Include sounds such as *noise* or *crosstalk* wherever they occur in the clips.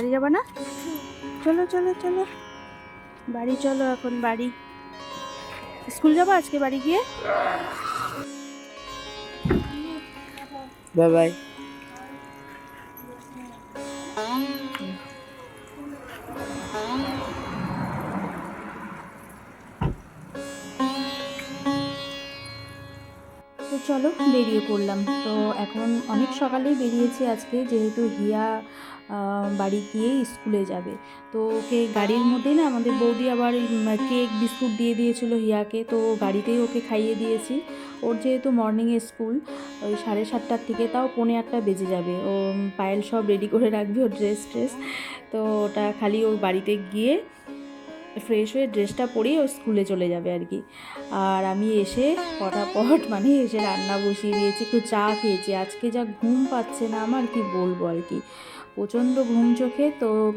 বাড়ি যাবা না? চলো চলো চলো। বাড়ি চলো এখন, বাড়ি। স্কুল যাব আজকে বাড়ি গিয়ে? Bye bye. চলো, বেরিয়ে পড়লাম। তো এখন অনেক সকালেই বেরিয়েছি আজকে, যেহেতু হিয়া বাড়ি গিয়ে স্কুলে যাবে। তো ওকে গাড়ির মধ্যেই না আমাদের বৌদি আবার কেক, বিস্কুট দিয়ে দিয়েছিল হিয়াকে, তো গাড়িতেই ওকে খাইয়ে দিয়েছি। ওর যেহেতু মর্নিংয়ে স্কুল ওই সাড়ে সাতটার থেকে তাও পৌনে একটা বেজে যাবে। ও পায়েল সব রেডি করে রাখবে ওর ড্রেস ট্রেস তো ওটা খালি ও বাড়িতে গিয়ে ফ্রেশ হয়ে ড্রেসটা পরেই ও স্কুলে চলে যাবে আর কি। আর আমি এসে ফটাফট মানে এসে রান্না বসিয়ে দিয়েছি একটু চা খেয়েছি। আজকে যা ঘুম পাচ্ছে না আমার কি বলব আর কি। প্রচণ্ড ঘুম চোখে তো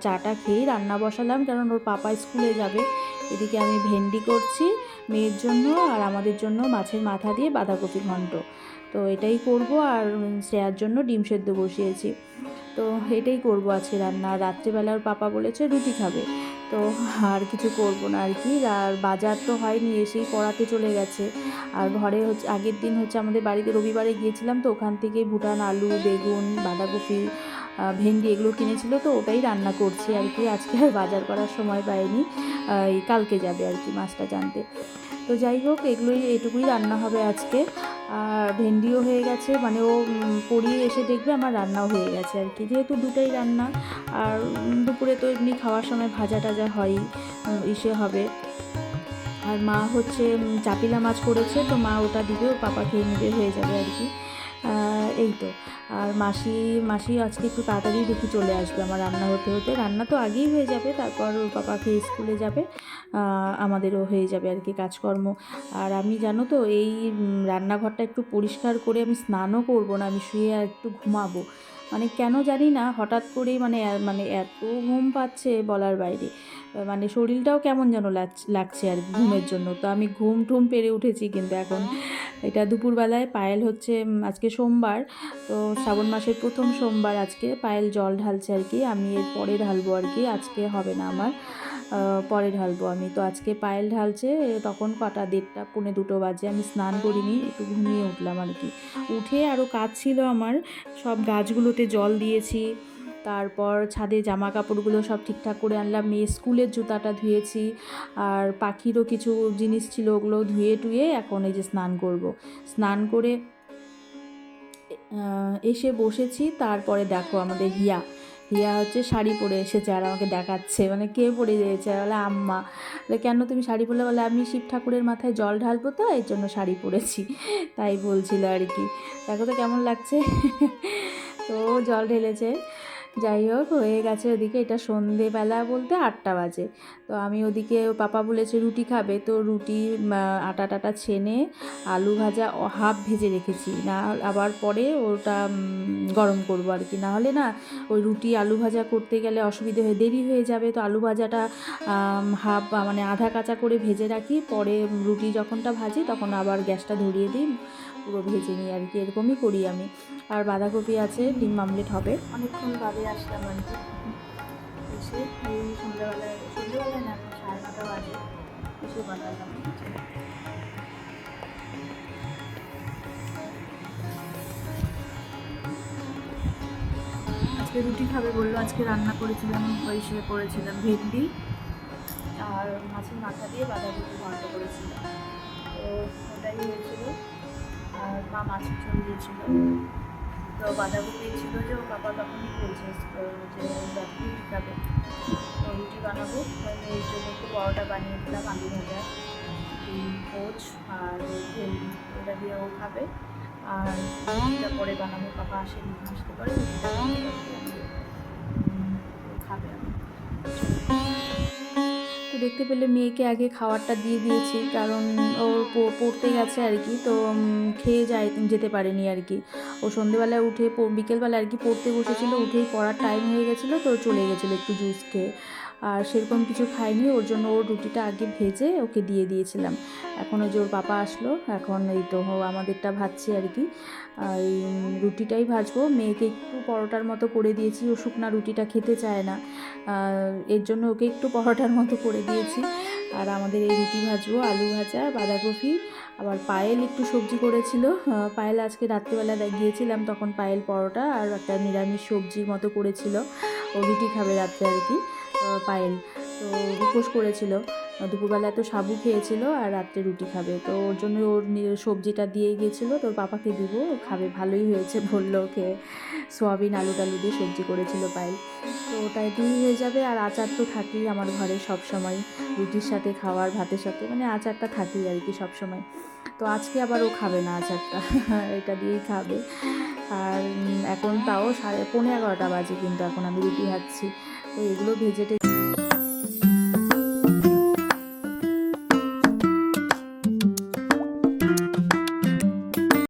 চাটা খেয়েই রান্না বসালাম কারণ ওর পাপা স্কুলে যাবে। এদিকে আমি ভেন্ডি করছি মেয়ের জন্য আর আমাদের জন্য মাছের মাথা দিয়ে বাঁধাকপি ঘন্ট। তো এটাই করব আর উম, শ্রেয়ার জন্য ডিম সেদ্ধ বসিয়েছি। তো এটাই করব আজকে রান্না। আর রাত্রিবেলা ওর পাপা বলেছে রুটি খাবে। তো আর কিছু করব না আর কি। আর বাজার তো হয়নি, এসেই পড়াতে চলে গেছে। আর ঘরে হচ্ছে, আগের দিন হচ্ছে আমাদের বাড়িতে রবিবারে গিয়েছিলাম তো, ওখান থেকে ভুটান, আলু, বেগুন, বাঁধাকপি ভেন্ডি এগুলো কিনেছিল তো, ওটাই রান্না করছি আর কি। আজকে আর বাজার করার সময় পাইনি। এই কালকে যাবে আর কি মাছটা জানতে। তো যাই হোক, এগুলোই এটুকুই রান্না হবে আজকে। আর ভেন্ডিও হয়ে গেছে মানে ও পড়িয়ে এসে দেখবে আমার রান্নাও হয়ে গেছে আর কি। যেহেতু দুটাই রান্না, আর দুপুরে তো এমনি খাওয়ার সময় ভাজা টাজা হয়ই ইসে হবে। আর মা হচ্ছে চাপিলা মাছ করেছে, তো মা ওটা দিবে ওর পাপা খেয়ে নিবে, হয়ে যাবে আর কি। এই তো। আর মাসি মাসি আজকে একটু তাড়াতাড়ি দেখি চলে আসবে আমার রান্না হতে হতে। রান্না তো আগেই হয়ে যাবে, তারপর ওর পাপাকে স্কুলে যাবে আমাদেরও হয়ে যাবে আর কি কাজকর্ম। আর আমি জানো তো, এই রান্নাঘরটা একটু পরিষ্কার করে আমি স্নানও করব না, আমি শুয়ে আর একটু ঘুমাবো। মানে কেন জানি না, হঠাৎ করেই মানে মানে এত ঘুম পাচ্ছে বলার বাইরে। মানে শরীরটাও কেমন যেন লাগ- লাগছে আর ঘুমের জন্য। তো আমি ঘুম টুম পেরে উঠেছি কিন্তু এখন এটা দুপুরবেলায় পায়েল হচ্ছে আজকে সোমবার। তো শ্রাবণ মাসের প্রথম সোমবার আজকে পায়েল জল ঢালছে আর কি। আমি এর পরে ঢালবো আর কি। আজকে হবে না আমার। পরে ঢালবো। আমি তো আজকে পায়েল ঢালছে, তখন কটা, দেড়টা, পৌনে দুটো বাজে। আমি স্নান করিনি, একটু ঘুমিয়ে উঠলাম আর কি। উঠে আরও কাজ ছিল আমার, সব গাছগুলোতে জল দিয়েছি, তারপর ছাদে জামা কাপড়গুলো সব ঠিকঠাক করে আনলাম। মেয়ে স্কুলের জুতাটা ধুয়েছি, আর পাখিরও কিছু জিনিস ছিল ওগুলো ধুয়ে টুয়ে এখন এই যে স্নান করব। স্নান করে এসে বসেছি, তারপরে দেখো আমাদের হিয়া। হিয়া হচ্ছে শাড়ি পরে এসেছে আর আমাকে দেখাচ্ছে। মানে কে পরে দিয়েছে বলে, আম্মা। বলে, কেন তুমি শাড়ি পরলে? বলে, আমি শিব ঠাকুরের মাথায় জল ঢালবো তো, এর জন্য শাড়ি পরেছি। তাই বলছিল আর কি। দেখো তো কেমন লাগছে? তো জল ঢেলেছে। যাই হোক, হয়ে গেছে ওদিকে। এটা সন্ধেবেলা বলতে আটটা বাজে। তো আমি ওদিকে, পাপা বলেছে রুটি খাবে। তো রুটি আটা টাটা ছেনে আলু ভাজা হাফ ভেজে রেখেছি। না আবার পরে ওটা গরম করব আর কি। না হলে না, ওই রুটি, আলু ভাজা করতে গেলে অসুবিধে হয়ে, দেরি হয়ে যাবে। তো আলু ভাজাটা হাফ মানে আধা কাঁচা করে ভেজে রাখি। পরে রুটি যখনটা ভাজি তখন আবার গ্যাসটা ধরিয়ে দিই। পুরো ভেজে নিই আর কি। এরকমই করি আমি। আর বাঁধাকপি আছে, ডিম মামলেট হবে। অনেকক্ষণ বাদে আসলাম আর কি। এসে এই সন্ধ্যাবেলায় সন্ধ্যাবেলায় না, এখন সাড়ে নটা বাজে। এসে বানালাম আজকে রুটি খাবে বলল, আজকে রান্না করেছিলাম ওই সে করেছিলাম ভেন্ডি আর মাছের মাথা দিয়ে বাঁধাকপি ঘন্ট করেছিলাম। তো ওটাই হয়েছিল। আর মা মাছের ঝোল দিয়েছিল। তো বাঁধাকপি ছিল যে ও বাবা তখনই বলছে যে রুটি খাবে তো রুটি বানাবো। তাহলে এই জন্য একটু পরোটা বানিয়ে দিলাম, আলু ভাজা পোচ আর ওটা দিয়ে ও খাবে। আর রুটিটা পরে বানাবো। পাপা আসেনি, আসতে পারে খাবে আমি দেখতে পেলে মেয়েকে আগে খাবারটা দিয়ে দিয়েছি, কারণ প- পড়তে গেছে আর কি, তো খেয়ে যায়, যেতে পারেনি আর কি। ও সন্ধেবেলায় উঠে বিকেলবেলা আর কি পড়তে বসেছিল, উঠেই পড়ার টাইম হয়ে গেছিল, তো চলে গেছিল একটু জুস খেয়ে। আর সেরকম কিছু খাইনি ওর জন্য ওর রুটিটা আগে ভেজে ওকে দিয়ে দিয়েছিলাম। এখন ওই যে ওর পাপা আসলো, এখন এই তো ও আমাদেরটা ভাজছি আর কি। এই রুটিটাই ভাজবো। মেয়েকে একটু পরোটার মতো করে দিয়েছি, ও শুকনা রুটিটা খেতে চায় না। এর জন্য ওকে একটু পরোটার মতো করে দিয়েছি। আর আমাদের এই রুটি ভাজবো, আলু ভাজা, বাঁধাকপি। আবার পায়েল একটু সবজি করেছিল। পায়েল আজকে রাত্রিবেলা গিয়েছিলাম তখন পায়েল পরোটা আর একটা নিরামিষ সবজির মতো করেছিল। ও রুটি খাবে রাত্রে আর কি পায়েল। তো উপোস করেছিল। দুপুরবেলা তো সাবু খেয়েছিল আর রাত্রে রুটি খাবে। তো ওর জন্য ওর সবজিটা দিয়ে গিয়েছিল তোর পাপাকে দিব খাবে, ভালোই হয়েছে বলল ওকে। সোয়াবিন, আলু টালু দিয়ে সবজি করেছিল পায়েল। তো ওটাই দিয়ে হয়ে যাবে, আর আচার তো থাকেই আমার ঘরে সব সময় রুটির সাথে খাওয়ার, ভাতের সাথে মানে আচারটা থাকেই আর কি সব সময় তো আজকে আবার ও খাবে না আচারটা, *laughs* এটা দিয়েই খাবে। আর এখন তাও সাড়ে পনেরো এগারোটা বাজে কিন্তু এখন আমি রুটি খাচ্ছি। তো এগুলো ভেজে টেজে